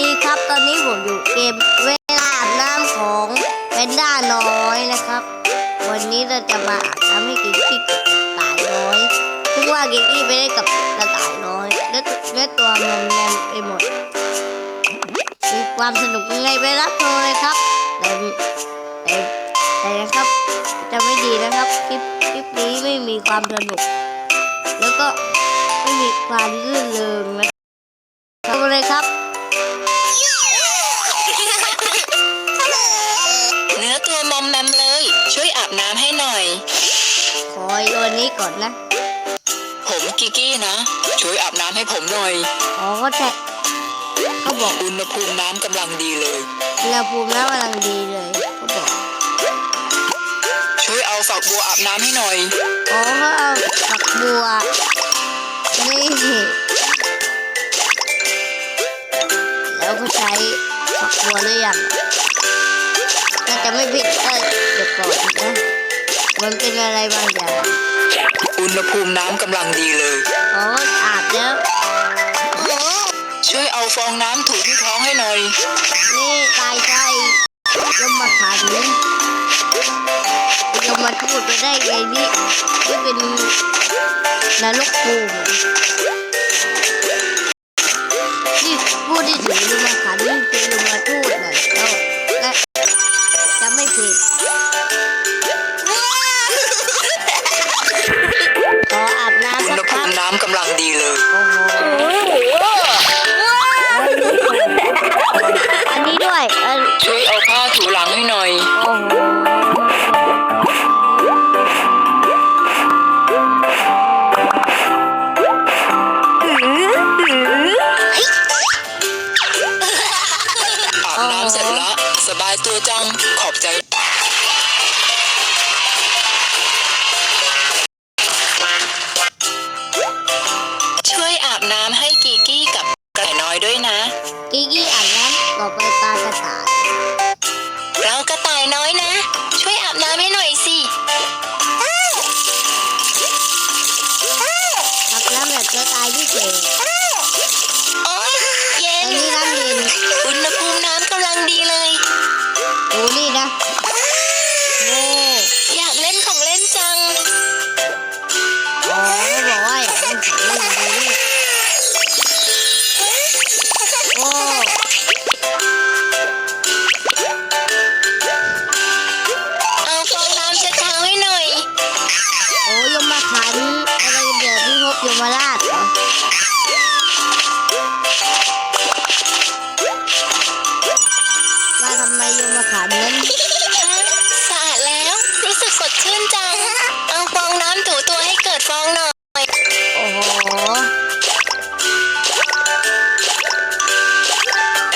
ดีครับ ตอนนี้ผมอยู่เกมเวลาอาบน้ำของแพนด้าน้อยนะครับ วันนี้เราจะมาอาบน้ำให้กิกกี้กับกตายน้อยซึ่งว่ากิกกี้ไปได้กับกระต่ายน้อยและและตัวมันแมนไปหมดมีความสนุกยังไงไปรับชมเลยครับแต่แต่แต่นะครับ จะไม่ดีนะครับคลิปคลิปนี้ไม่มีความสนุก แล้วก็ไม่มีความรื่นเริงนะครับเลยครับ ขออีกวันนี้ก่อนนะ ผมกิกกี้นะ ช่วยอาบน้ำให้ผมหน่อย อ๋อก็ใช่เขาบอกอุณหภูมิน้ำกำลังดีเลยอุณหภูมิน้ำกำลังดีเลยเขาบอก ช่วยเอาฝักบัวอาบน้ำให้หน่อย อ๋อเขาเอาฝักบัวนี่แล้วก็ใช้ฝักบัวหรือยังน่าจะไม่ผิดเอ้ยเดี๋ยวก่อนนะ มันเป็นอะไรบางอย่าง อุณหภูมิน้ำกำลังดีเลย อ๋ออาบแล้ว ช่วยเอาฟองน้ำถูที่ท้องให้หน่อย นี่ตายใจยมมาขันยมมาทูดไปได้ไงนี่นี่เป็นนรกภูมิำกำลังดีเลยโอ้โหอันนี้ด้วยเออช่วยเอาผ้าถูหลังให้หน่อยโอ้โหอาบน้ำเสร็จละสบายตัวจังขอบใจ กีกี้กับกระต่ายน้อยด้วยนะกิกกี้อ่านน้ำต่อไปปลากระต่าย เรากระต่ายน้อยนะ ช่วยอาบน้ำให้หน่อยสิอาบน้ำแบบกระต่ายที่เจ๋งโอ๊ยเย็อันนนี้น้ำเย็นอุณหภูมิน้ำกำลังดีเลยดูนี่นะโอ้อยากเล่นของเล่นจังอ๋อเขาบอกว่าอยากเล่นของเล่น ยวพี่พบยมราชเหรอมาทำไมยมมาขันนั้นสะอาดแล้ว รู้สึกสดชื่นจัง เอาฟองน้ำถูตัวให้เกิดฟองหน่อย โอ้โห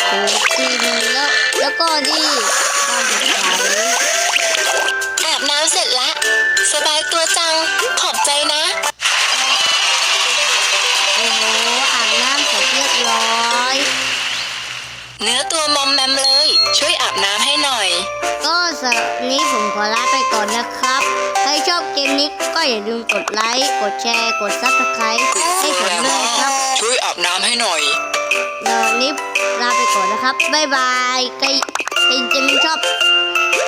โอ้กินแล้ว แล้วก็นี่บ้านสุดท้ายอาบน้ำเสร็จละ สบายตัวจัง ขอบใจนะ โอ้โหอาบน้ำเสร็จเรียบร้อย เนื้อตัวมอมแมมเลย ช่วยอาบน้ำให้หน่อย ก็สำหรับนี้ผมขอลาไปก่อนนะครับ ใครชอบเกมนี้ก็อย่าลืมกดไลค์ กดแชร์ กดซับสไครต์ให้ผมด้วยครับช่วยอาบน้ำให้หน่อยแล้ววันนี้ลาไปก่อนนะครับ บ๊ายบาย ใครใครจะไม่ชอบ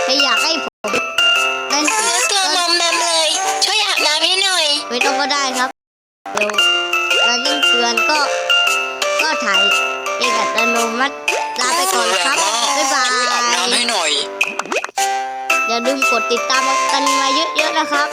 ใครอยากให้ผมเล่นอีเนื้อกตัวมก็อมแมมเลย ช่วยอาบน้ำให้หน่อย ไม่ต้องก็ได้ครับเดี๋ยวแล้วยิ่งเตือนก็ ก็ถ่ายเองอัตโนมัติ ลาไปก่อนครับ บ๊ายบาช่วยอาบน้ำยให้หน่อย อย่าลืมกดติดตามกันมาเยอะๆนะครับ